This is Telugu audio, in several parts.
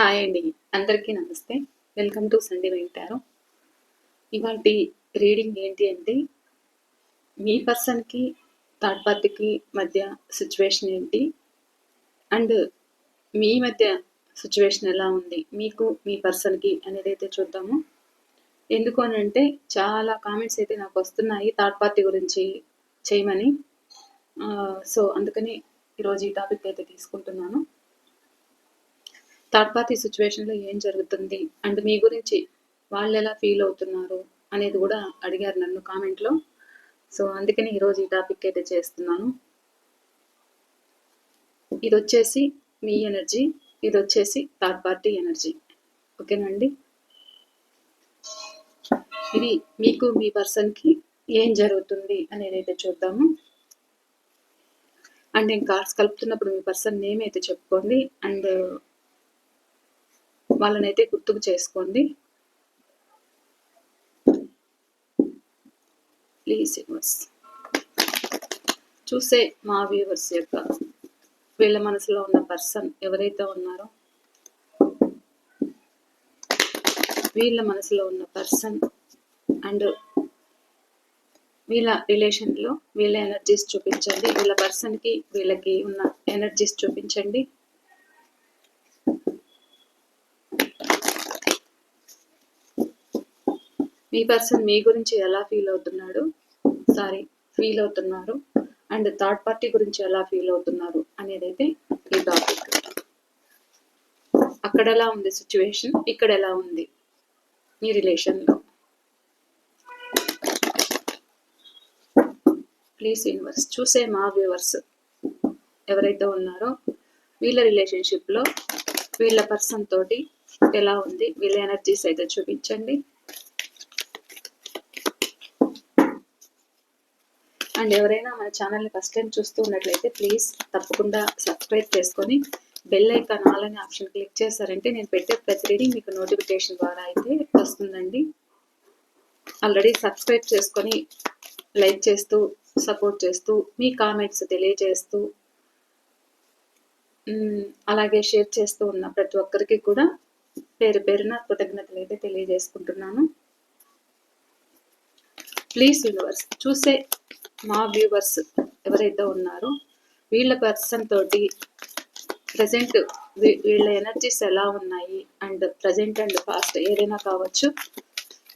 హాయ్ అండి. అందరికీ నమస్తే. వెల్కమ్ టు సండే వింటారు ఇవాటి రీడింగ్ ఏంటి అంటే మీ పర్సన్కి థర్డ్ పార్టీకి మధ్య సిచ్యువేషన్ ఏంటి? అండ్ మీ మధ్య సిచ్యువేషన్ ఎలా ఉంది? మీకు మీ పర్సన్కి అనేది అయితే చూద్దాము. ఎందుకు అని అంటే చాలా కామెంట్స్ అయితే నాకు వస్తున్నాయి థర్డ్ పార్టీ గురించి చేయమని. సో అందుకని ఈరోజు ఈ టాపిక్ అయితే తీసుకుంటున్నాను. థర్డ్ పార్టీ సిచ్యువేషన్లో ఏం జరుగుతుంది? అండ్ మీ గురించి వాళ్ళు ఎలా ఫీల్ అవుతున్నారు? అనేది కూడా అడిగారు నన్ను కామెంట్లో సో అందుకని ఈరోజు ఈ టాపిక్ అయితే చేస్తున్నాను. ఇది వచ్చేసి మీ ఎనర్జీ ఇది వచ్చేసి థర్డ్ పార్టీ ఎనర్జీ ఓకేనండి ఇది మీకు మీ పర్సన్కి ఏం జరుగుతుంది అనేది అయితే చూద్దాము. అండ్ నేను కార్డ్స్ కలుపుతున్నప్పుడు మీ పర్సన్ నేమ్ అయితే చెప్పుకోండి. అండ్ వాళ్ళనైతే గుర్తుకు చేసుకోండి. ప్లీజ్ యూనివర్స్ చూసే మా వ్యూవర్స్ యొక్క వీళ్ళ మనసులో ఉన్న పర్సన్ ఎవరైతే ఉన్నారో వీళ్ళ మనసులో ఉన్న పర్సన్ అండ్ వీళ్ళ రిలేషన్లో వీళ్ళ ఎనర్జీస్ చూపించండి. వీళ్ళ పర్సన్కి వీళ్ళకి ఉన్న ఎనర్జీస్ చూపించండి. మీ పర్సన్ మీ గురించి ఎలా ఫీల్ అవుతున్నాడు? సారీ ఫీల్ అవుతున్నారు. అండ్ థర్డ్ పార్టీ గురించి ఎలా ఫీల్ అవుతున్నారు అనేది అయితే ఈ టాపిక్. అక్కడ ఎలా ఉంది సిచ్యువేషన్? ఇక్కడ ఎలా ఉంది మీ రిలేషన్లో? ప్లీజ్ యూనివర్స్ చూసే మా వ్యూవర్స్ ఎవరైతే ఉన్నారో వీళ్ళ రిలేషన్షిప్లో వీళ్ళ పర్సన్ తోటి ఎలా ఉంది? వీళ్ళ ఎనర్జీస్ అయితే చూపించండి. అండ్ ఎవరైనా మన ఛానల్ని ఫస్ట్ టైం చూస్తూ ఉన్నట్లయితే ప్లీజ్ తప్పకుండా సబ్స్క్రైబ్ చేసుకొని బెల్ ఐకాన్ ఆల్ అనే ఆప్షన్ క్లిక్ చేశారంటే నేను పెట్టే ప్రతి రీడింగ్ మీకు నోటిఫికేషన్ ద్వారా అయితే వస్తుందండి. ఆల్రెడీ సబ్స్క్రైబ్ చేసుకొని లైక్ చేస్తూ సపోర్ట్ చేస్తూ మీ కామెంట్స్ తెలియజేస్తూ అలాగే షేర్ చేస్తూ ఉన్న ప్రతి ఒక్కరికి కూడా పేరు పేరున కృతజ్ఞతలు అయితే తెలియజేసుకుంటున్నాను. ప్లీజ్ యూనివర్స్ చూసే మా వ్యూవర్స్ ఎవరైతే ఉన్నారో వీళ్ళ పర్సన్ తోటి ప్రజెంట్ వీళ్ళ ఎనర్జీస్ ఎలా ఉన్నాయి అండ్ ప్రజెంట్ అండ్ పాస్ట్ ఏదైనా కావచ్చు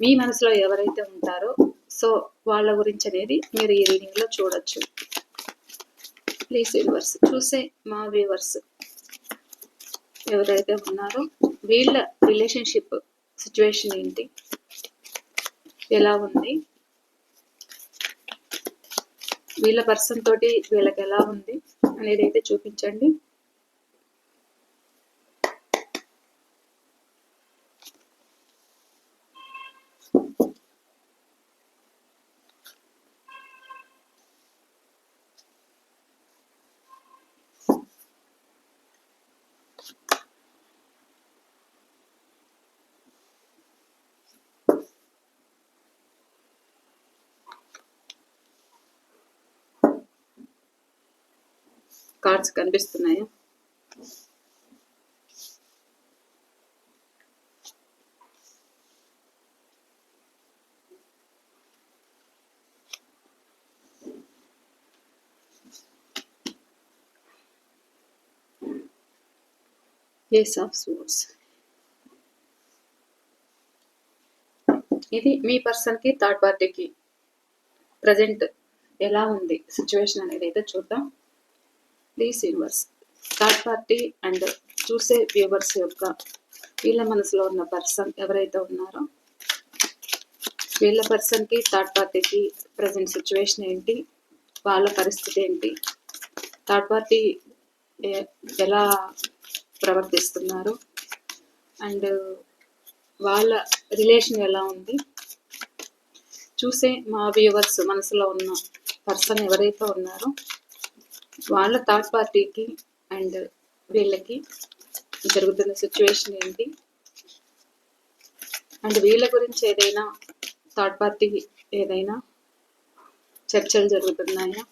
మీ మనసులో ఎవరైతే ఉంటారో సో వాళ్ళ గురించి అనేది మీరు ఈ రీడింగ్లో చూడొచ్చు. ప్లీజ్ వ్యూవర్స్ చూసే మా వ్యూవర్స్ ఎవరైతే ఉన్నారో వీళ్ళ రిలేషన్షిప్ సిచ్యువేషన్ ఏంటి ఎలా ఉంది వీళ్ళ పర్సన్ తోటి వీళ్ళకి ఎలా ఉంది అనేది అయితే చూపించండి. కార్డ్స్ కనిపిస్తున్నాయా. ఏస్ ఆఫ్ సోర్స్ ఇది మీ పర్సన్కి థర్డ్ పార్టీకి ప్రజెంట్ ఎలా ఉంది సిచ్యువేషన్ అనేది అయితే చూద్దాం. Please universe third party and చూసే వ్యూవర్స్ యొక్క వీళ్ళ మనసులో ఉన్న పర్సన్ ఎవరైతే ఉన్నారో వీళ్ళ పర్సన్కి థర్డ్ పార్టీకి ప్రజెంట్ సిచ్యువేషన్ ఏంటి వాళ్ళ పరిస్థితి ఏంటి థర్డ్ పార్టీ ఎలా ప్రవర్తిస్తున్నారు అండ్ వాళ్ళ రిలేషన్ ఎలా ఉంది చూసే మా వ్యూవర్స్ మనసులో ఉన్న పర్సన్ ఎవరైతే ఉన్నారో వాళ్ళ థర్డ్ పార్టీకి అండ్ వీళ్ళకి జరుగుతున్న సిచ్యువేషన్ ఏంటి? అండ్ వీళ్ళ గురించి ఏదైనా థర్డ్ పార్టీ ఏదైనా చర్చలు జరుగుతున్నాయా?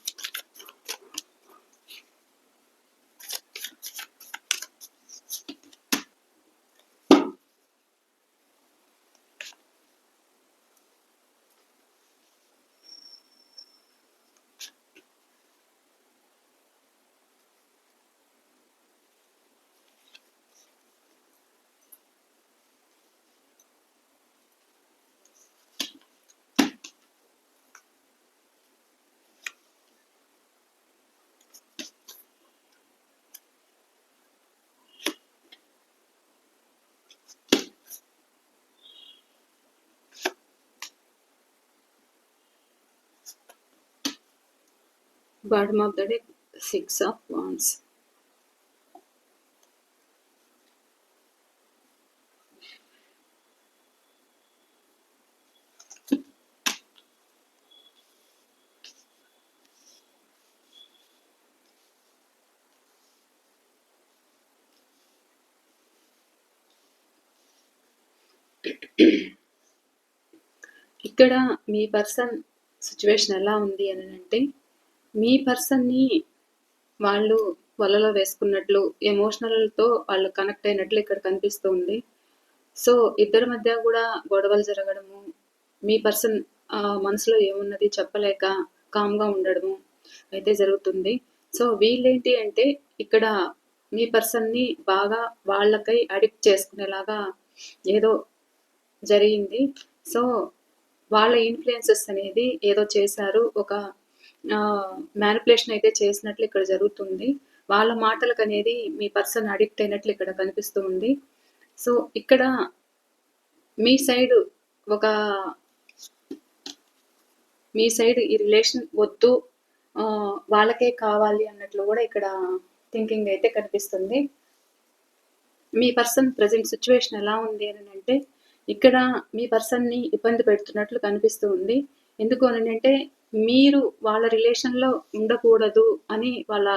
Bottom of the deck six of wands ఇక్కడ మీ పర్సన్ సిచ్యువేషన్ ఎలా ఉంది అని అంటే మీ పర్సన్ని వాళ్ళు వలలో వేసుకున్నట్లు ఎమోషనల్తో వాళ్ళు కనెక్ట్ అయినట్లు ఇక్కడ కనిపిస్తుంది సో ఇద్దరి మధ్య కూడా గొడవలు జరగడము మీ పర్సన్ మనసులో ఏమున్నది చెప్పలేక కామ్గా ఉండడము అయితే జరుగుతుంది. సో వీళ్ళేంటి అంటే ఇక్కడ మీ పర్సన్ని బాగా వాళ్ళకై అడిక్ట్ చేసుకునేలాగా ఏదో జరిగింది. సో వాళ్ళ ఇన్ఫ్లుయెన్సెస్ అనేది ఏదో చేశారు. ఒక మ్యానిపులేషన్ అయితే చేసినట్లు ఇక్కడ జరుగుతుంది. వాళ్ళ మాటలకు అనేది మీ పర్సన్ అడిక్ట్ అయినట్లు ఇక్కడ కనిపిస్తూ ఉంది సో ఇక్కడ మీ సైడ్ ఒక మీ సైడ్ ఈ రిలేషన్ వద్దు వాళ్ళకే కావాలి అన్నట్లు కూడా ఇక్కడ థింకింగ్ అయితే కనిపిస్తుంది. మీ పర్సన్ ప్రజెంట్ సిచ్యువేషన్ ఎలా ఉంది అని అంటే ఇక్కడ మీ పర్సన్ని ఇబ్బంది పెడుతున్నట్లు కనిపిస్తూ ఉంది ఎందుకు అని అంటే మీరు వాళ్ళ రిలేషన్లో ఉండకూడదు అని వాళ్ళ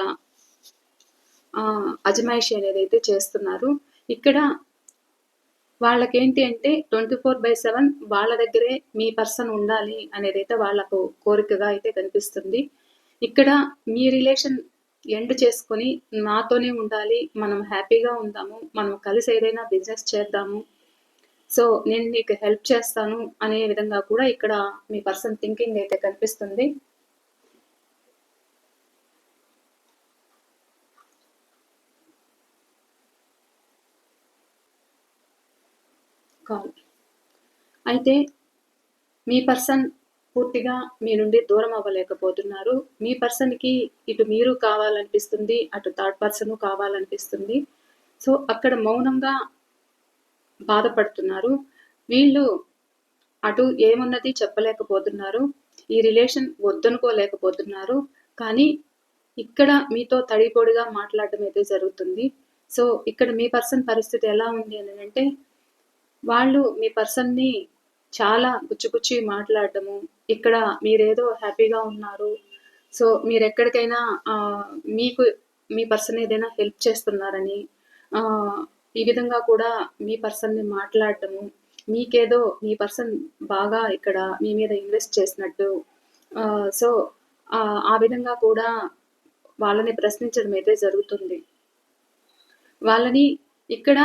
అజమాయిషి అనేది అయితే చేస్తున్నారు. ఇక్కడ వాళ్ళకేంటి అంటే ట్వంటీ ఫోర్ బై సెవెన్ వాళ్ళ దగ్గరే మీ పర్సన్ ఉండాలి అనేది అయితే వాళ్ళకు కోరికగా అయితే కనిపిస్తుంది. ఇక్కడ మీ రిలేషన్ ఎండ్ చేసుకొని నాతోనే ఉండాలి మనం హ్యాపీగా ఉందాము మనం కలిసి ఏదైనా బిజినెస్ చేద్దాము సో నేను నీకు హెల్ప్ చేస్తాను అనే విధంగా కూడా ఇక్కడ మీ పర్సన్ థింకింగ్ అయితే కనిపిస్తుంది. కాల్. అయితే మీ పర్సన్ పూర్తిగా మీ నుండి దూరం అవ్వలేకపోతున్నారు. మీ పర్సన్కి ఇటు మీరు కావాలనిపిస్తుంది అటు థర్డ్ పర్సన్ కావాలనిపిస్తుంది. సో అక్కడ మౌనంగా బాధపడుతున్నారు. వీళ్ళు అటు ఏమున్నది చెప్పలేకపోతున్నారు. ఈ రిలేషన్ వద్దనుకోలేకపోతున్నారు. కానీ ఇక్కడ మీతో తడిపొడిగా మాట్లాడటం అయితే జరుగుతుంది. సో ఇక్కడ మీ పర్సన్ పరిస్థితి ఎలా ఉంది అని అంటే వాళ్ళు మీ పర్సన్ని చాలా గుచ్చిగుచ్చి మాట్లాడటము ఇక్కడ మీరేదో హ్యాపీగా ఉన్నారు. సో మీరు ఎక్కడికైనా మీకు మీ పర్సన్ ఏదైనా హెల్ప్ చేస్తున్నారని ఈ విధంగా కూడా మీ పర్సన్ని మాట్లాడటము మీకేదో మీ పర్సన్ బాగా ఇక్కడ మీ మీద ఇన్వెస్ట్ చేసినట్టు సో ఆ విధంగా కూడా వాళ్ళని ప్రశ్నించడం అయితే జరుగుతుంది. వాళ్ళని ఇక్కడ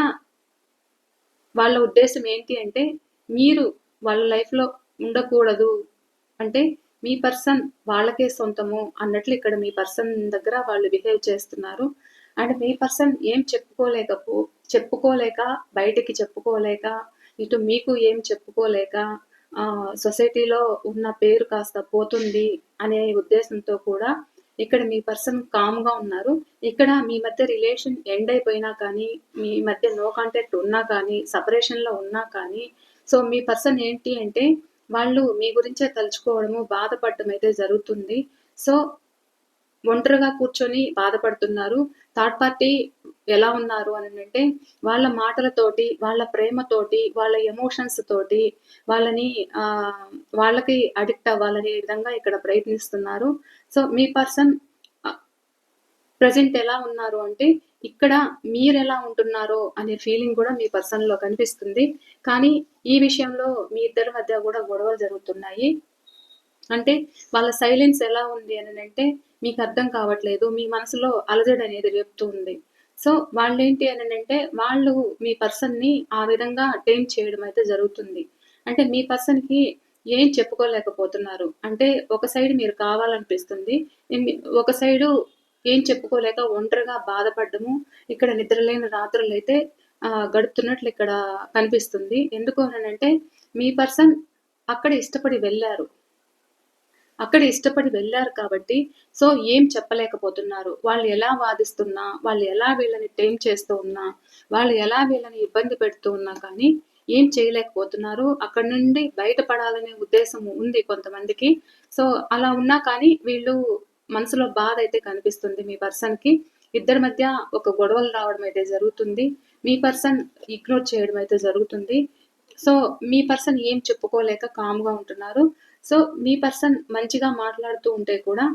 వాళ్ళ ఉద్దేశం ఏంటి అంటే మీరు వాళ్ళ లైఫ్లో ఉండకూడదు. అంటే మీ పర్సన్ వాళ్ళకే సొంతము అన్నట్లు ఇక్కడ మీ పర్సన్ దగ్గర వాళ్ళు బిహేవ్ చేస్తున్నారు. అండ్ మీ పర్సన్ ఏం చెప్పుకోలేకపో చెప్పుకోలేక బయటికి చెప్పుకోలేక ఇటు మీకు ఏం చెప్పుకోలేక సొసైటీలో ఉన్న పేరు కాస్త పోతుంది అనే ఉద్దేశంతో కూడా ఇక్కడ మీ పర్సన్ కామ్గా ఉన్నారు. ఇక్కడ మీ మధ్య రిలేషన్ ఎండ్ అయిపోయినా కానీ మీ మధ్య నో కాంటాక్ట్ ఉన్నా కానీ సపరేషన్లో ఉన్నా కానీ సో మీ పర్సన్ ఏంటి అంటే వాళ్ళు మీ గురించే తలుచుకోవడము బాధపడటం అయితే జరుగుతుంది. సో ఒంటరిగా కూర్చొని బాధపడుతున్నారు. థర్డ్ పార్టీ ఎలా ఉన్నారు అని అంటే వాళ్ళ మాటలతోటి వాళ్ళ ప్రేమతోటి వాళ్ళ ఎమోషన్స్ తోటి వాళ్ళని వాళ్ళకి అడిక్ట్ అవ్వాలనే విధంగా ఇక్కడ ప్రయత్నిస్తున్నారు. సో మీ పర్సన్ ప్రజెంట్ ఎలా ఉన్నారు అంటే ఇక్కడ మీరు ఎలా ఉంటున్నారో అనే ఫీలింగ్ కూడా మీ పర్సన్లో కనిపిస్తుంది. కానీ ఈ విషయంలో మీ ఇద్దరి మధ్య కూడా గొడవలు జరుగుతున్నాయి. అంటే వాళ్ళ సైలెన్స్ ఎలా ఉంది అని అంటే మీకు అర్థం కావట్లేదు మీ మనసులో అలజడి అనేది రేపుతుంది. సో వాళ్ళు ఏంటి అని అంటే వాళ్ళు మీ పర్సన్ని ఆ విధంగా టైం చేయడం అయితే జరుగుతుంది. అంటే మీ పర్సన్కి ఏం చెప్పుకోలేకపోతున్నారు? అంటే ఒక సైడ్ మీరు కావాలనిపిస్తుంది ఒక సైడు ఏం చెప్పుకోలేక ఒంటరిగా బాధపడ్డము ఇక్కడ నిద్రలేని రాత్రులు అయితే గడుపుతున్నట్లు ఇక్కడ కనిపిస్తుంది. ఎందుకు అని అంటే మీ పర్సన్ అక్కడ ఇష్టపడి వెళ్ళారు. అక్కడ ఇష్టపడి వెళ్ళారు కాబట్టి సో ఏం చెప్పలేకపోతున్నారు. వాళ్ళు ఎలా వాదిస్తున్నా వాళ్ళు ఎలా వీళ్ళని టైం చేస్తూ ఉన్నా వాళ్ళు ఎలా వీళ్ళని ఇబ్బంది పెడుతూ ఉన్నా కానీ ఏం చేయలేకపోతున్నారు. అక్కడ నుండి బయటపడాలనే ఉద్దేశం ఉంది కొంతమందికి. సో అలా ఉన్నా కానీ వీళ్ళు మనసులో బాధ అయితే కనిపిస్తుంది మీ పర్సన్కి ఇద్దరి మధ్య ఒక గొడవలు రావడం అయితే జరుగుతుంది. మీ పర్సన్ ఇగ్నోర్ చేయడం అయితే జరుగుతుంది. సో మీ పర్సన్ ఏం చెప్పుకోలేక కామ్గా ఉంటున్నారు. సో మీ పర్సన్ మంచిగా మాట్లాడుతూ ఉంటే కూడా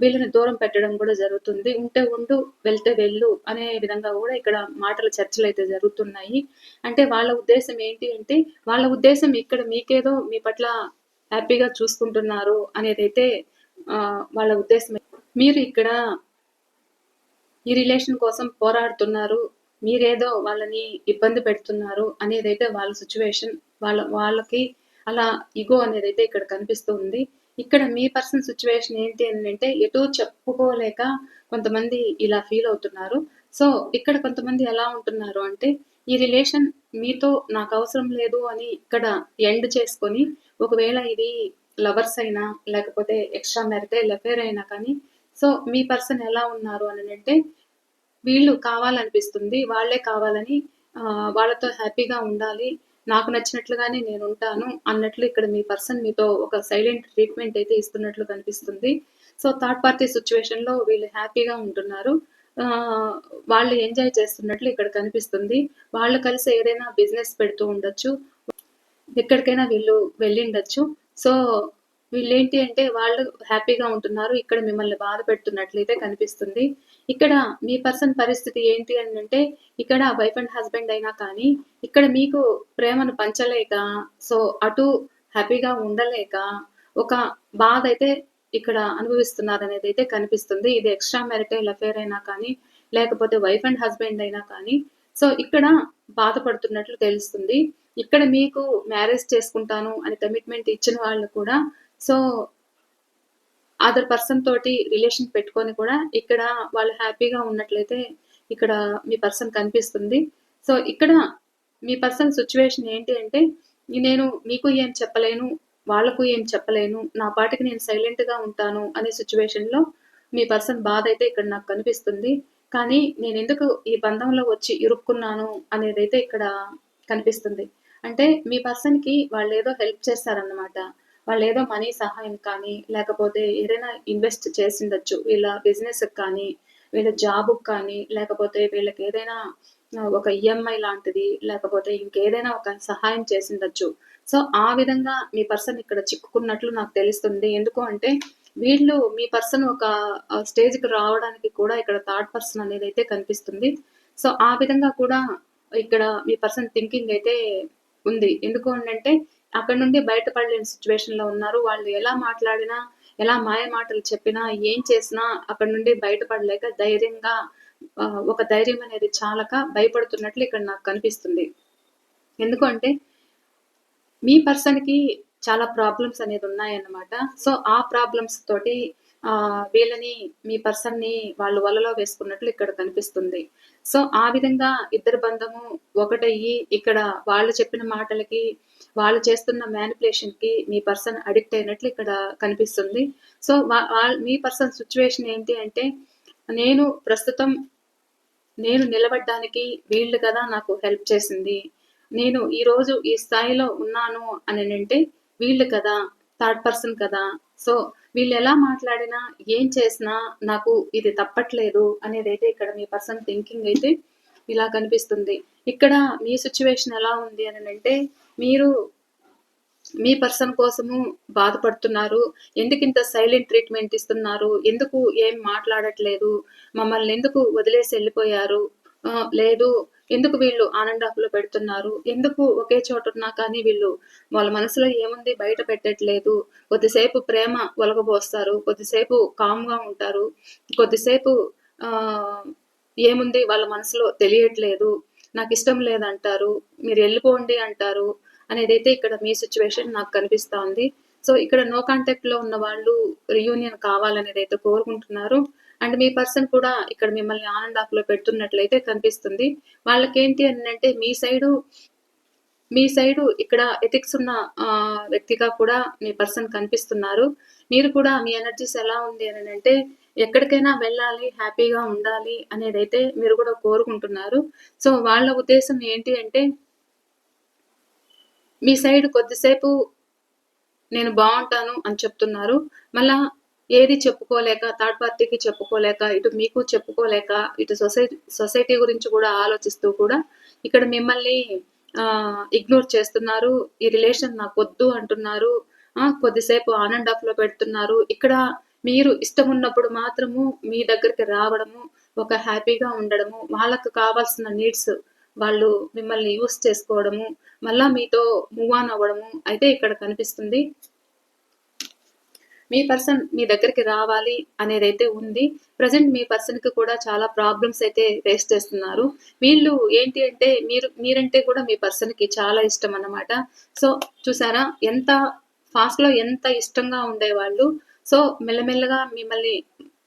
వీళ్ళని దూరం పెట్టడం కూడా జరుగుతుంది. ఉంటే ఉండు వెళ్తే వెళ్ళు అనే విధంగా కూడా ఇక్కడ మాటల చర్చలు అయితే జరుగుతున్నాయి. అంటే వాళ్ళ ఉద్దేశం ఏంటి అంటే వాళ్ళ ఉద్దేశం ఇక్కడ మీకేదో మీ పట్ల హ్యాపీగా చూసుకుంటున్నారు అనేదైతే అయితే వాళ్ళ ఉద్దేశం మీరు ఇక్కడ ఈ రిలేషన్ కోసం పోరాడుతున్నారు మీరేదో వాళ్ళని ఇబ్బంది పెడుతున్నారు అనేదైతే వాళ్ళ సిచ్యువేషన్ వాళ్ళ వాళ్ళకి అలా ఇగో అనేది అయితే ఇక్కడ కనిపిస్తుంది. ఇక్కడ మీ పర్సన్ సిచ్యువేషన్ ఏంటి అని అంటే ఎటు చెప్పుకోలేక కొంతమంది ఇలా ఫీల్ అవుతున్నారు. సో ఇక్కడ కొంతమంది ఎలా ఉంటున్నారు అంటే ఈ రిలేషన్ మీతో నాకు అవసరం లేదు అని ఇక్కడ ఎండ్ చేసుకొని ఒకవేళ ఇది లవర్స్ అయినా లేకపోతే ఎక్స్ట్రా మ్యారిటల్ అఫేర్ అయినా కానీ సో మీ పర్సన్ ఎలా ఉన్నారు అని అంటే వీళ్ళు కావాలనిపిస్తుంది వాళ్ళే కావాలని వాళ్ళతో హ్యాపీగా ఉండాలి నాకు నచ్చినట్లుగానే నేను ఉంటాను అన్నట్లు ఇక్కడ మీ పర్సన్ మీతో ఒక సైలెంట్ ట్రీట్మెంట్ అయితే ఇస్తున్నట్లు కనిపిస్తుంది. సో థర్డ్ పార్టీ సిచ్యువేషన్లో వీళ్ళు హ్యాపీగా ఉంటున్నారు. ఆ, వాళ్ళు ఎంజాయ్ చేస్తున్నట్లు ఇక్కడ కనిపిస్తుంది. వాళ్ళు కలిసి ఏదైనా బిజినెస్ పెడుతూ ఉండొచ్చు. ఎక్కడికైనా వీళ్ళు వెళ్ళిండొచ్చు. సో వీళ్ళు ఏంటి అంటే వాళ్ళు హ్యాపీగా ఉంటున్నారు ఇక్కడ మిమ్మల్ని బాధ పెడుతున్నట్లయితే కనిపిస్తుంది. ఇక్కడ మీ పర్సన్ పరిస్థితి ఏంటి అని అంటే ఇక్కడ వైఫ్ అండ్ హస్బెండ్ అయినా కానీ ఇక్కడ మీకు ప్రేమను పంచలేక సో అటు హ్యాపీగా ఉండలేక ఒక బాధ అయితే ఇక్కడ అనుభవిస్తున్నారు అనేది అయితే కనిపిస్తుంది. ఇది ఎక్స్ట్రా మ్యారిటైల్ అఫేర్ అయినా కానీ లేకపోతే వైఫ్ అండ్ హస్బెండ్ అయినా కానీ సో ఇక్కడ బాధపడుతున్నట్లు తెలుస్తుంది. ఇక్కడ మీకు మ్యారేజ్ చేసుకుంటాను అని కమిట్మెంట్ ఇచ్చిన వాళ్ళు కూడా సో అదర్ పర్సన్ తోటి రిలేషన్ పెట్టుకొని కూడా ఇక్కడ వాళ్ళు హ్యాపీగా ఉన్నట్లయితే ఇక్కడ మీ పర్సన్ కనిపిస్తుంది. సో ఇక్కడ మీ పర్సన్ సిచ్యువేషన్ ఏంటి అంటే నేను మీకు ఏం చెప్పలేను వాళ్ళకు ఏం చెప్పలేను నా పాటికి నేను సైలెంట్గా ఉంటాను అనే సిచ్యువేషన్లో మీ పర్సన్ బాధ అయితే ఇక్కడ నాకు కనిపిస్తుంది. కానీ నేను ఎందుకు ఈ బంధంలో వచ్చి ఇరుక్కున్నాను అనేది అయితే ఇక్కడ కనిపిస్తుంది. అంటే మీ పర్సన్కి వాళ్ళు ఏదో హెల్ప్ చేస్తారన్నమాట. వాళ్ళు ఏదో మనీ సహాయం కానీ లేకపోతే ఏదైనా ఇన్వెస్ట్ చేసిండొచ్చు. వీళ్ళ బిజినెస్ కానీ వీళ్ళ జాబ్ కానీ లేకపోతే వీళ్ళకి ఏదైనా ఒక ఈఎంఐ లాంటిది లేకపోతే ఇంకేదైనా ఒక సహాయం చేసిండొచ్చు. సో ఆ విధంగా మీ పర్సన్ ఇక్కడ చిక్కుకున్నట్లు నాకు తెలుస్తుంది. ఎందుకు అంటే వీళ్ళు మీ పర్సన్ ఒక స్టేజ్కి రావడానికి కూడా ఇక్కడ థర్డ్ పర్సన్ అనేది అయితే కనిపిస్తుంది. సో ఆ విధంగా కూడా ఇక్కడ మీ పర్సన్ థింకింగ్ అయితే ఉంది. ఎందుకు అంటే అక్కడ నుండి బయటపడలేని సిచ్యువేషన్లో ఉన్నారు. వాళ్ళు ఎలా మాట్లాడినా ఎలా మాయ మాటలు చెప్పినా ఏం చేసినా అక్కడ నుండి బయటపడలేక ధైర్యంగా ఒక ధైర్యం అనేది చాలక భయపడుతున్నట్లు ఇక్కడ నాకు కనిపిస్తుంది. ఎందుకంటే మీ పర్సన్కి చాలా ప్రాబ్లమ్స్ అనేది ఉన్నాయన్నమాట. సో ఆ ప్రాబ్లమ్స్ తోటి ఆ, వీళ్ళని మీ పర్సన్ని వాళ్ళు వలలో వేసుకున్నట్లు ఇక్కడ కనిపిస్తుంది. సో ఆ విధంగా ఇద్దరు బంధము ఒకటయ్యి ఇక్కడ వాళ్ళు చెప్పిన మాటలకి వాళ్ళు చేస్తున్న మ్యానిపులేషన్కి మీ పర్సన్ అడిక్ట్ అయినట్లు ఇక్కడ కనిపిస్తుంది. సో వాళ్ళ మీ పర్సన్ సిచ్యువేషన్ ఏంటి అంటే నేను ప్రస్తుతం నేను నిలబడ్డానికి వీళ్ళు కదా నాకు హెల్ప్ చేసింది. నేను ఈ రోజు ఈ స్థాయిలో ఉన్నాను అని అంటే వీళ్ళు కదా థర్డ్ పర్సన్ కదా. సో వీళ్ళు ఎలా మాట్లాడినా ఏం చేసినా నాకు ఇది తప్పట్లేదు అనేది అయితే ఇక్కడ మీ పర్సన్ థింకింగ్ అయితే ఇలా కనిపిస్తుంది. ఇక్కడ మీ సిచ్యువేషన్ ఎలా ఉంది అని అంటే మీరు మీ పర్సన్ కోసము బాధపడుతున్నారు. ఎందుకు ఇంత సైలెంట్ ట్రీట్మెంట్ ఇస్తున్నారు? ఎందుకు ఏం మాట్లాడట్లేదు? మమ్మల్ని ఎందుకు వదిలేసి వెళ్ళిపోయారు? లేదు. ఎందుకు వీళ్ళు ఆనండ్ పెడుతున్నారు? ఎందుకు ఒకే చోట ఉన్నా కానీ వీళ్ళు వాళ్ళ మనసులో ఏముంది? బయట పెట్టట్లేదు. కొద్దిసేపు ప్రేమ ఒలగబోస్తారు. కొద్దిసేపు కామ్గా ఉంటారు. కొద్దిసేపు ఏముంది? వాళ్ళ మనసులో తెలియట్లేదు. నాకు ఇష్టం లేదంటారు. మీరు వెళ్ళిపోండి అంటారు. అనేది అయితే ఇక్కడ మీ సిచ్యువేషన్ నాకు కనిపిస్తూ ఉంది. సో ఇక్కడ నో కాంటాక్ట్లో ఉన్న వాళ్ళు రియూనియన్ కావాలనేది అయితే కోరుకుంటున్నారు. అండ్ మీ పర్సన్ కూడా ఇక్కడ మిమ్మల్ని ఆనంద్ ఆఫ్లో పెడుతున్నట్లయితే కనిపిస్తుంది. వాళ్ళకేంటి అని అంటే మీ సైడు మీ సైడు ఇక్కడ ఎథిక్స్ ఉన్న ఆ, వ్యక్తిగా కూడా మీ పర్సన్ కనిపిస్తున్నారు. మీరు కూడా మీ ఎనర్జీస్ ఎలా ఉంది అని అంటే ఎక్కడికైనా వెళ్ళాలి హ్యాపీగా ఉండాలి అనేది అయితే మీరు కూడా కోరుకుంటున్నారు. సో వాళ్ళ ఉద్దేశం ఏంటి అంటే మీ సైడ్ కొద్దిసేపు నేను బాగుంటాను అని చెప్తున్నారు. మళ్ళా ఏది చెప్పుకోలేక థర్డ్ పార్టీకి చెప్పుకోలేక ఇటు మీకు చెప్పుకోలేక ఇటు సొసైటీ సొసైటీ గురించి కూడా ఆలోచిస్తూ కూడా ఇక్కడ మిమ్మల్ని ఇగ్నోర్ చేస్తున్నారు. ఈ రిలేషన్ నాకు వద్దు అంటున్నారు. ఆ, కొద్దిసేపు ఆన్ అండ్ ఆఫ్లో పెడుతున్నారు. ఇక్కడ మీరు ఇష్టం ఉన్నప్పుడు మాత్రము మీ దగ్గరికి రావడము ఒక హ్యాపీగా ఉండడము వాళ్ళకు కావాల్సిన నీడ్స్ వాళ్ళు మిమ్మల్ని యూస్ చేసుకోవడము మళ్ళా మీతో మూవ్ ఆన్ అవ్వడము అయితే ఇక్కడ కనిపిస్తుంది. మీ పర్సన్ మీ దగ్గరికి రావాలి అనేది అయితే ఉంది. ప్రజెంట్ మీ పర్సన్కి కూడా చాలా ప్రాబ్లమ్స్ అయితే ఫేస్ చేస్తున్నారు. వీళ్ళు ఏంటి అంటే మీరు మీరంటే కూడా మీ పర్సన్కి చాలా ఇష్టం అన్నమాట. సో చూసారా? ఎంత ఫాస్ట్లో ఎంత ఇష్టంగా ఉండేవాళ్ళు. సో మెల్లమెల్లగా మిమ్మల్ని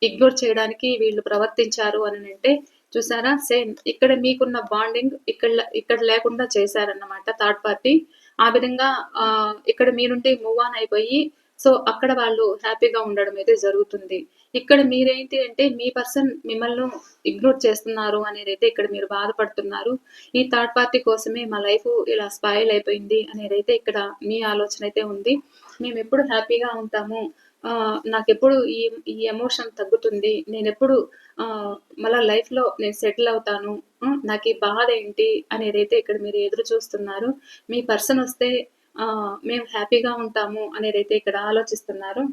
ఇగ్నోర్ చేయడానికి వీళ్ళు ప్రవర్తించారు అని అంటే చూసారా? సేమ్ ఇక్కడ మీకున్న బాండింగ్ ఇక్కడ ఇక్కడ లేకుండా చేశారన్నమాట థర్డ్ పార్టీ. ఆ విధంగా ఇక్కడ మీ నుండి మూవ్ ఆన్ అయిపోయి సో అక్కడ వాళ్ళు హ్యాపీగా ఉండడం అయితే జరుగుతుంది. ఇక్కడ మీరేంటి అంటే మీ పర్సన్ మిమ్మల్ని ఇగ్నోర్ చేస్తున్నారు అనేది అయితే ఇక్కడ మీరు బాధపడుతున్నారు. ఈ థర్డ్ పార్టీ కోసమే మా లైఫ్ ఇలా స్పాయిల్ అయిపోయింది అనేది అయితే ఇక్కడ మీ ఆలోచన అయితే ఉంది. మేము ఎప్పుడు హ్యాపీగా ఉంటాము? నాకెప్పుడు ఈ ఈ ఎమోషన్ తగ్గుతుంది. నేను ఎప్పుడు ఆ, మళ్ళా లైఫ్లో నేను సెటిల్ అవుతాను. నాకు ఈ బాధ ఏంటి అనేది అయితే ఇక్కడ మీరు ఎదురు చూస్తున్నారు. మీ పర్సన్ వస్తే మేము హ్యాపీగా ఉంటాము అనేది అయితే ఇక్కడ ఆలోచిస్తున్నారు.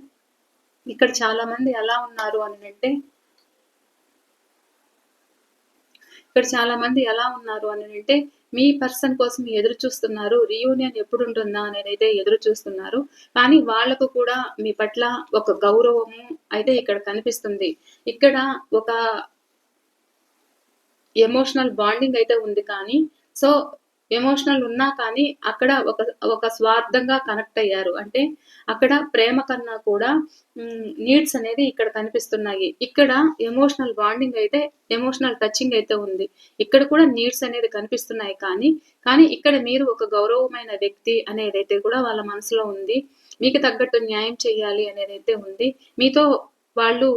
ఇక్కడ చాలా మంది ఎలా ఉన్నారు అని అంటే ఇక్కడ చాలా మంది ఎలా ఉన్నారు అని అంటే మీ పర్సన్ కోసం ఎదురు చూస్తున్నారు రీయూనియన్ ఎప్పుడు ఉంటుందా అనేది అయితే ఎదురు చూస్తున్నారు. కానీ వాళ్ళకు కూడా మీ పట్ల ఒక గౌరవము అయితే ఇక్కడ కనిపిస్తుంది. ఇక్కడ ఒక ఎమోషనల్ బాండింగ్ అయితే ఉంది కానీ సో ఎమోషనల్ ఉన్నా కానీ అక్కడ ఒక ఒక స్వార్థంగా కనెక్ట్ అయ్యారు. అంటే అక్కడ ప్రేమ కన్నా కూడా నీడ్స్ అనేది ఇక్కడ కనిపిస్తున్నాయి. ఇక్కడ ఎమోషనల్ బాండింగ్ అయితే ఎమోషనల్ టచింగ్ అయితే ఉంది. ఇక్కడ కూడా నీడ్స్ అనేది కనిపిస్తున్నాయి కానీ కానీ ఇక్కడ మీరు ఒక గౌరవమైన వ్యక్తి అనేది అయితే కూడా వాళ్ళ మనసులో ఉంది. మీకు తగ్గట్టు న్యాయం చేయాలి అనేది అయితే ఉంది. మీతో వాళ్ళు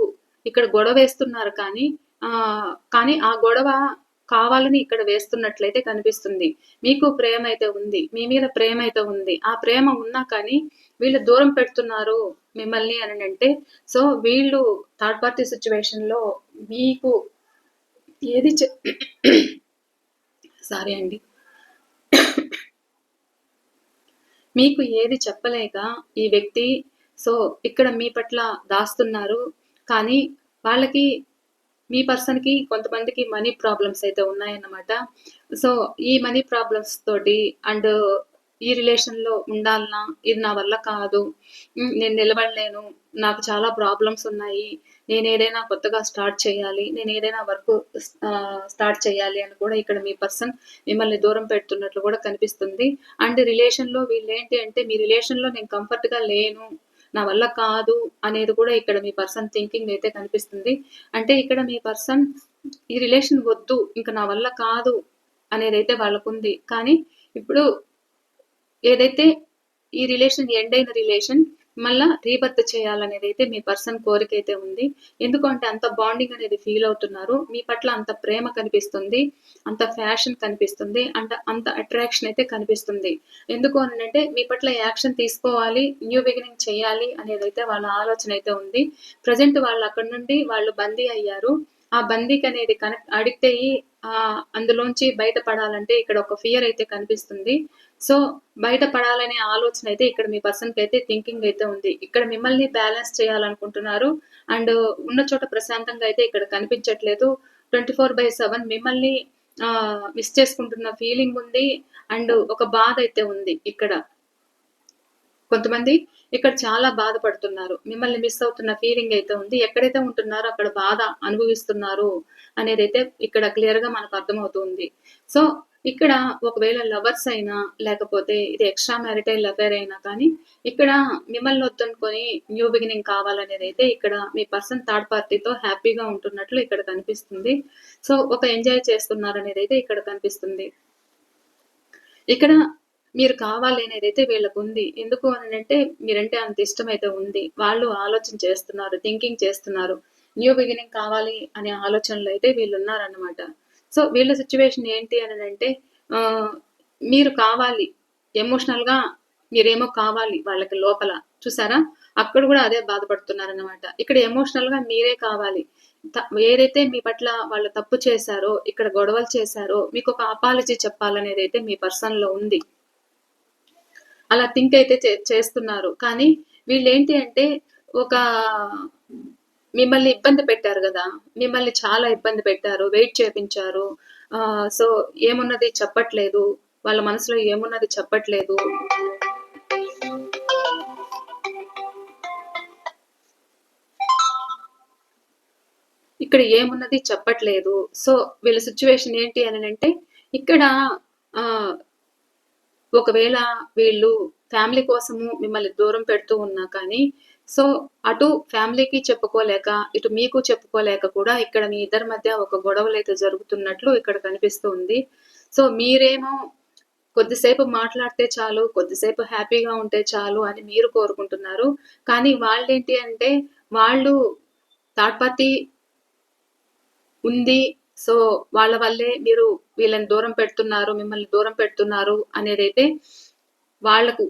ఇక్కడ గొడవ వేస్తున్నారు కానీ ఆ కానీ ఆ గొడవ కావాలని ఇక్కడ వేస్తున్నట్లయితే కనిపిస్తుంది. మీకు ప్రేమ అయితే ఉంది. మీ మీద ప్రేమ అయితే ఉంది. ఆ ప్రేమ ఉన్నా కానీ వీళ్ళు దూరం పెడుతున్నారు మిమ్మల్ని అని అంటే సో వీళ్ళు థర్డ్ పార్టీ సిచ్యువేషన్లో మీకు ఏది సారీ అండి. మీకు ఏది చెప్పలేక ఈ వ్యక్తి సో ఇక్కడ మీ పట్ల దాస్తున్నారు. కానీ వాళ్ళకి మీ పర్సన్కి కొంతమందికి మనీ ప్రాబ్లమ్స్ అయితే ఉన్నాయన్నమాట. సో ఈ మనీ ప్రాబ్లమ్స్ తోటి అండ్ ఈ రిలేషన్లో ఉండాలన్నా ఇది నా వల్ల కాదు. నేను నిలబడలేను. నాకు చాలా ప్రాబ్లమ్స్ ఉన్నాయి. నేను ఏదైనా కొత్తగా స్టార్ట్ చేయాలి. నేను ఏదైనా వర్క్ స్టార్ట్ చేయాలి అని కూడా ఇక్కడ మీ పర్సన్ మిమ్మల్ని దూరం పెడుతున్నట్లు కూడా కనిపిస్తుంది. అండ్ రిలేషన్లో వీళ్ళు ఏంటి అంటే మీ రిలేషన్లో నేను కంఫర్ట్గా లేను. నా వల్ల కాదు అనేది కూడా ఇక్కడ మీ పర్సన్ థింకింగ్ అయితే కనిపిస్తుంది. అంటే ఇక్కడ మీ పర్సన్ ఈ రిలేషన్ వద్దు ఇంకా నా వల్ల కాదు అనేది అయితే వాళ్ళకుంది. కానీ ఇప్పుడు ఏదైతే ఈ రిలేషన్ ఎండ్ అయిన రిలేషన్ మళ్ళా రీబర్త్ చేయాలనేది అయితే మీ పర్సన్ కోరిక అయితే ఉంది. ఎందుకంటే అంత బాండింగ్ అనేది ఫీల్ అవుతున్నారు. మీ పట్ల అంత ప్రేమ కనిపిస్తుంది. అంత ఫ్యాషన్ కనిపిస్తుంది. అంత అంత అట్రాక్షన్ అయితే కనిపిస్తుంది. ఎందుకు అని అంటే మీ పట్ల యాక్షన్ తీసుకోవాలి న్యూ బిగినింగ్ చేయాలి అనేది అయితే వాళ్ళ ఆలోచన అయితే ఉంది. ప్రజెంట్ వాళ్ళు అక్కడ నుండి వాళ్ళు బందీ అయ్యారు. ఆ బందీకి అనేది కనెక్ట్ అడిక్ట్ అయ్యి అందులోంచి బయటపడాలంటే ఇక్కడ ఒక ఫియర్ అయితే కనిపిస్తుంది. సో బయటపడాలనే ఆలోచన అయితే ఇక్కడ మీ పర్సన్కి అయితే థింకింగ్ అయితే ఉంది. ఇక్కడ మిమ్మల్ని బ్యాలెన్స్ చేయాలనుకుంటున్నారు. అండ్ ఉన్న చోట ప్రశాంతంగా అయితే ఇక్కడ కనిపించట్లేదు. ట్వంటీ ఫోర్ బై సెవెన్ మిమ్మల్ని మిస్ చేసుకుంటున్న ఫీలింగ్ ఉంది. అండ్ ఒక బాధ అయితే ఉంది ఇక్కడ. కొంతమంది ఇక్కడ చాలా బాధపడుతున్నారు. మిమ్మల్ని మిస్ అవుతున్న ఫీలింగ్ అయితే ఉంది. ఎక్కడైతే ఉంటున్నారో అక్కడ బాధ అనుభవిస్తున్నారు అనేది అయితే ఇక్కడ క్లియర్గా మనకు అర్థమవుతుంది. సో ఇక్కడ ఒకవేళ లవర్స్ అయినా లేకపోతే ఇది ఎక్స్ట్రా మ్యారిటైల్ అఫేర్ అయినా కానీ ఇక్కడ మిమ్మల్ని వద్దనుకొని న్యూ బిగినింగ్ కావాలనేది అయితే ఇక్కడ మీ పర్సన్ థర్డ్ పార్టీతో హ్యాపీగా ఉంటున్నట్లు ఇక్కడ కనిపిస్తుంది. సో ఒక ఎంజాయ్ చేస్తున్నారు అనేది అయితే ఇక్కడ కనిపిస్తుంది. ఇక్కడ మీరు కావాలి అనేది అయితే వీళ్ళకు ఉంది. ఎందుకు అని అంటే మీరంటే అంత ఇష్టం అయితే ఉంది. వాళ్ళు ఆలోచన చేస్తున్నారు థింకింగ్ చేస్తున్నారు. న్యూ బిగినింగ్ కావాలి అనే ఆలోచనలు అయితే వీళ్ళు ఉన్నారన్నమాట. సో వీళ్ళ సిచ్యువేషన్ ఏంటి అని అంటే మీరు కావాలి ఎమోషనల్గా మీరేమో కావాలి వాళ్ళకి లోపల. చూసారా? అక్కడ కూడా అదే బాధపడుతున్నారనమాట ఇక్కడ ఎమోషనల్గా మీరే కావాలి. ఏదైతే మీ పట్ల వాళ్ళు తప్పు చేశారో ఇక్కడ గొడవలు చేశారో మీకు ఒక అపాలజీ చెప్పాలనేది అయితే మీ పర్సన్లో ఉంది. అలా థింక్ అయితే చే- చేస్తున్నారు. కానీ వీళ్ళు ఏంటి అంటే ఒక మిమ్మల్ని ఇబ్బంది పెట్టారు కదా. మిమ్మల్ని చాలా ఇబ్బంది పెట్టారు. వెయిట్ చేపించారు. ఆ, సో ఏమున్నది చెప్పట్లేదు. వాళ్ళ మనసులో ఏమున్నది చెప్పట్లేదు. ఇక్కడ ఏమున్నది చెప్పట్లేదు. సో వీళ్ళ సిచ్యువేషన్ ఏంటి అని అంటే ఇక్కడ ఆ ఒకవేళ వీళ్ళు ఫ్యామిలీ కోసము మిమ్మల్ని దూరం పెడుతూ ఉన్నా కానీ సో అటు ఫ్యామిలీకి చెప్పుకోలేక ఇటు మీకు చెప్పుకోలేక కూడా ఇక్కడ మీ ఇద్దరి మధ్య ఒక గొడవలు అయితే జరుగుతున్నట్లు ఇక్కడ కనిపిస్తూ ఉంది సో మీరేమో కొద్దిసేపు మాట్లాడితే చాలు కొద్దిసేపు హ్యాపీగా ఉంటే చాలు అని మీరు కోరుకుంటున్నారు. కానీ వాళ్ళేంటి అంటే వాళ్ళు థర్డ్ పార్టీ ఉంది సో వాళ్ళ వల్లే మీరు వీళ్ళని దూరం పెడుతున్నారు మిమ్మల్ని దూరం పెడుతున్నారు అనేది అయితే వాళ్ళకు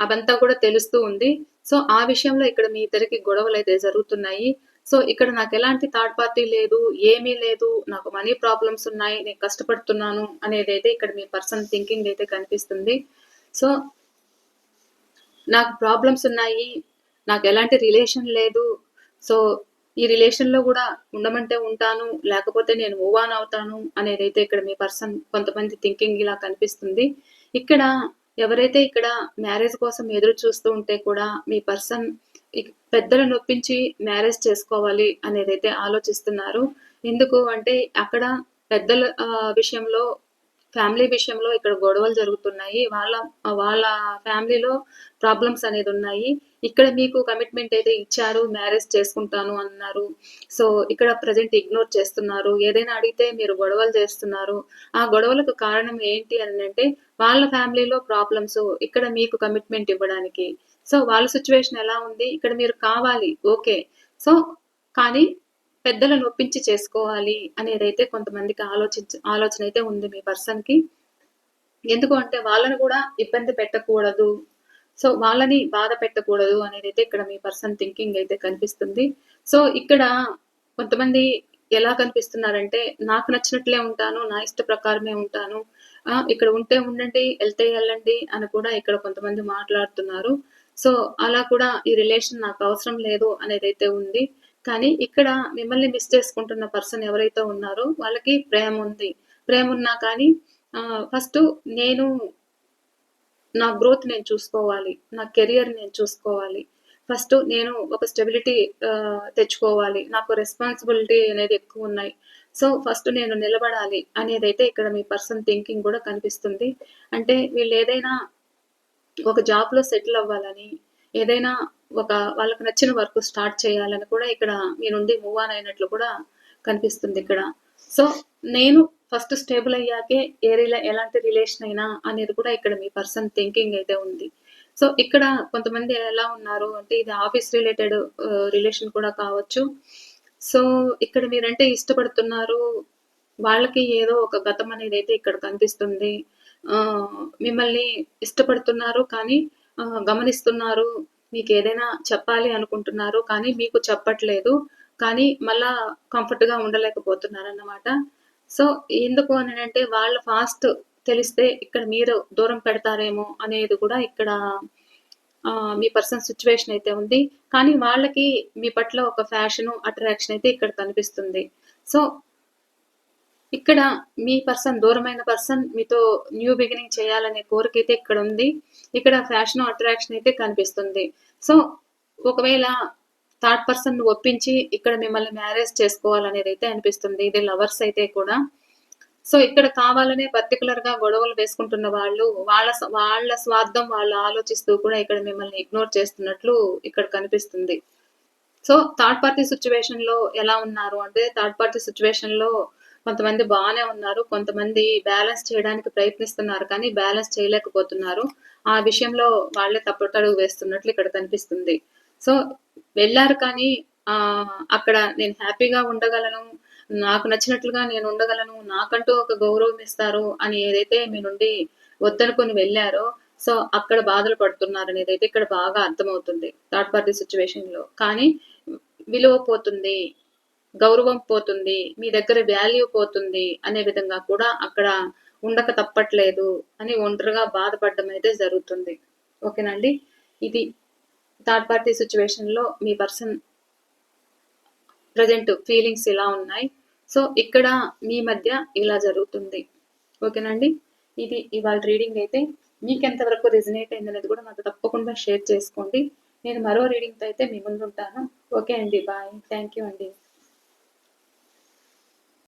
అవంతా కూడా తెలుస్తూ ఉంది. సో ఆ విషయంలో ఇక్కడ మీ ఇద్దరికి గొడవలు అయితే జరుగుతున్నాయి. సో ఇక్కడ నాకు ఎలాంటి థర్డ్ పార్టీ లేదు ఏమీ లేదు నాకు మనీ ప్రాబ్లమ్స్ ఉన్నాయి నేను కష్టపడుతున్నాను అనేది అయితే ఇక్కడ మీ పర్సన్ థింకింగ్ అయితే కనిపిస్తుంది. సో నాకు ప్రాబ్లమ్స్ ఉన్నాయి నాకు ఎలాంటి రిలేషన్ లేదు. సో ఈ రిలేషన్లో కూడా ఉండమంటే ఉంటాను లేకపోతే నేను మూవ్ ఆన్ అవుతాను అనేది అయితే ఇక్కడ మీ పర్సన్ కొంతమంది థింకింగ్ ఇలా కనిపిస్తుంది. ఇక్కడ ఎవరైతే ఇక్కడ మ్యారేజ్ కోసం ఎదురు చూస్తూ ఉంటే కూడా మీ పర్సన్ పెద్దలను నొప్పించి మ్యారేజ్ చేసుకోవాలి అనేది అయితే ఆలోచిస్తున్నారు. ఎందుకు అంటే అక్కడ పెద్దల విషయంలో ఫ్యామిలీ విషయంలో ఇక్కడ గొడవలు జరుగుతున్నాయి. వాళ్ళ వాళ్ళ ఫ్యామిలీలో ప్రాబ్లమ్స్ అనేది ఉన్నాయి. ఇక్కడ మీకు కమిట్మెంట్ అయితే ఇచ్చారు మ్యారేజ్ చేసుకుంటాను అన్నారు. సో ఇక్కడ ప్రజెంట్ ఇగ్నోర్ చేస్తున్నారు. ఏదైనా అడిగితే మీరు గొడవలు చేస్తున్నారు. ఆ గొడవలకు కారణం ఏంటి అని అంటే వాళ్ళ ఫ్యామిలీలో ప్రాబ్లమ్స్ ఇక్కడ మీకు కమిట్మెంట్ ఇవ్వడానికి. సో వాళ్ళ సిచ్యువేషన్ ఎలా ఉంది? ఇక్కడ మీరు కావాలి ఓకే. సో కానీ పెద్దలను ఒప్పించి చేసుకోవాలి అనేది అయితే కొంతమందికి ఆలోచించ ఆలోచన అయితే ఉంది మీ పర్సన్కి ఎందుకు అంటే వాళ్ళని కూడా ఇబ్బంది పెట్టకూడదు. సో వాళ్ళని బాధ పెట్టకూడదు అనేది అయితే ఇక్కడ మీ పర్సన్ థింకింగ్ అయితే కనిపిస్తుంది. సో ఇక్కడ కొంతమంది ఎలా కనిపిస్తున్నారంటే నాకు నచ్చినట్లే ఉంటాను నా ఇష్ట ప్రకారమే ఉంటాను ఇక్కడ ఉంటే ఉండండి వెళ్తే వెళ్ళండి అని కూడా ఇక్కడ కొంతమంది మాట్లాడుతున్నారు. సో అలా కూడా ఈ రిలేషన్ నాకు అవసరం లేదు అనేది అయితే ఉంది. కానీ ఇక్కడ మిమ్మల్ని మిస్ చేసుకుంటున్న పర్సన్ ఎవరైతే ఉన్నారో వాళ్ళకి ప్రేమ ఉంది. ప్రేమ ఉన్నా కానీ ఫస్ట్ నేను నా గ్రోత్ నేను చూసుకోవాలి. నా కెరియర్ నేను చూసుకోవాలి. ఫస్ట్ నేను ఒక స్టెబిలిటీ తెచ్చుకోవాలి. నాకు రెస్పాన్సిబిలిటీ అనేది ఎక్కువ ఉన్నాయి. సో ఫస్ట్ నేను నిలబడాలి అనేది అయితే ఇక్కడ మీ పర్సన్ థింకింగ్ కూడా కనిపిస్తుంది. అంటే వీళ్ళు ఏదైనా ఒక జాబ్లో సెటిల్ అవ్వాలని ఏదైనా ఒక వాళ్ళకి నచ్చిన వర్క్ స్టార్ట్ చేయాలని కూడా ఇక్కడ మీ నుండి మూవ్ ఆన్ అయినట్లు కూడా కనిపిస్తుంది ఇక్కడ. సో నేను ఫస్ట్ స్టేబుల్ అయ్యాకే ఏ రిలే ఎలాంటి రిలేషన్ అయినా అనేది కూడా ఇక్కడ మీ పర్సన్ థింకింగ్ అయితే ఉంది. సో ఇక్కడ కొంతమంది ఎలా ఉన్నారు అంటే ఇది ఆఫీస్ రిలేటెడ్ రిలేషన్ కూడా కావచ్చు. సో ఇక్కడ మీరంటే ఇష్టపడుతున్నారు వాళ్ళకి ఏదో ఒక గతం అనేది అయితే ఇక్కడ కనిపిస్తుంది. ఆ, మిమ్మల్ని ఇష్టపడుతున్నారు కానీ uh, గమనిస్తున్నారు మీకు ఏదైనా చెప్పాలి అనుకుంటున్నారు కానీ మీకు చెప్పట్లేదు కానీ మళ్ళా కంఫర్ట్గా ఉండలేకపోతున్నారు అన్నమాట సో ఎందుకు అని అంటే వాళ్ళు ఫాస్ట్ తెలిస్తే ఇక్కడ మీరు దూరం పెడతారేమో అనేది కూడా ఇక్కడ మీ పర్సన్ సిచ్యువేషన్ అయితే ఉంది. కానీ వాళ్ళకి మీ పట్ల ఒక ఫ్యాషన్ అట్రాక్షన్ అయితే ఇక్కడ కనిపిస్తుంది. సో ఇక్కడ మీ పర్సన్ దూరమైన పర్సన్ మీతో న్యూ బిగినింగ్ చేయాలనే కోరిక అయితే ఇక్కడ ఉంది. ఇక్కడ ఫ్యాషన్ అట్రాక్షన్ అయితే కనిపిస్తుంది. సో ఒకవేళ థర్డ్ పర్సన్ ఒప్పించి ఇక్కడ మిమ్మల్ని మ్యారేజ్ చేసుకోవాలనేది అయితే అనిపిస్తుంది. ఇది లవర్స్ అయితే కూడా. సో ఇక్కడ కావాలనే పర్టికులర్గా గొడవలు వేసుకుంటున్న వాళ్ళు వాళ్ళ వాళ్ళ స్వార్థం వాళ్ళు ఆలోచిస్తూ కూడా ఇక్కడ మిమ్మల్ని ఇగ్నోర్ చేస్తున్నట్లు ఇక్కడ కనిపిస్తుంది. సో థర్డ్ పార్టీ సిచ్యువేషన్లో ఎలా ఉన్నారు? అంటే థర్డ్ పార్టీ సిచ్యువేషన్లో కొంతమంది బాగానే ఉన్నారు కొంతమంది బ్యాలెన్స్ చేయడానికి ప్రయత్నిస్తున్నారు కానీ బ్యాలెన్స్ చేయలేకపోతున్నారు. ఆ విషయంలో వాళ్ళే తప్పటడుగు వేస్తున్నట్లు ఇక్కడ కనిపిస్తుంది. సో వెళ్ళారు కానీ ఆ అక్కడ నేను హ్యాపీగా ఉండగలను నాకు నచ్చినట్లుగా నేను ఉండగలను నాకంటూ ఒక గౌరవం ఇస్తారు అని ఏదైతే మీ నుండి వద్దనుకొని వెళ్ళారో సో అక్కడ బాధలు పడుతున్నారు అనేది అయితే ఇక్కడ బాగా అర్థమవుతుంది థర్డ్ పార్టీ సిచ్యువేషన్లో. కానీ విలువ పోతుంది. గౌరవం పోతుంది మీ దగ్గర వాల్యూ పోతుంది అనే విధంగా కూడా అక్కడ ఉండక తప్పట్లేదు అని ఒంటరిగా బాధపడడం అయితే జరుగుతుంది. ఓకేనండి? ఇది థర్డ్ పార్టీ సిచ్యువేషన్లో మీ పర్సన్ ప్రజెంట్ ఫీలింగ్స్ ఇలా ఉన్నాయి. సో ఇక్కడ మీ మధ్య ఇలా జరుగుతుంది. ఓకేనండి? ఇది ఇవాళ రీడింగ్ అయితే మీకు ఎంతవరకు రిజనేట్ అయింది అనేది కూడా మాకు తప్పకుండా షేర్ చేసుకోండి. నేను మరో రీడింగ్తో అయితే మీ ముందు ఉంటాను ఓకే అండి బాయ్ థ్యాంక్ యూ అండి.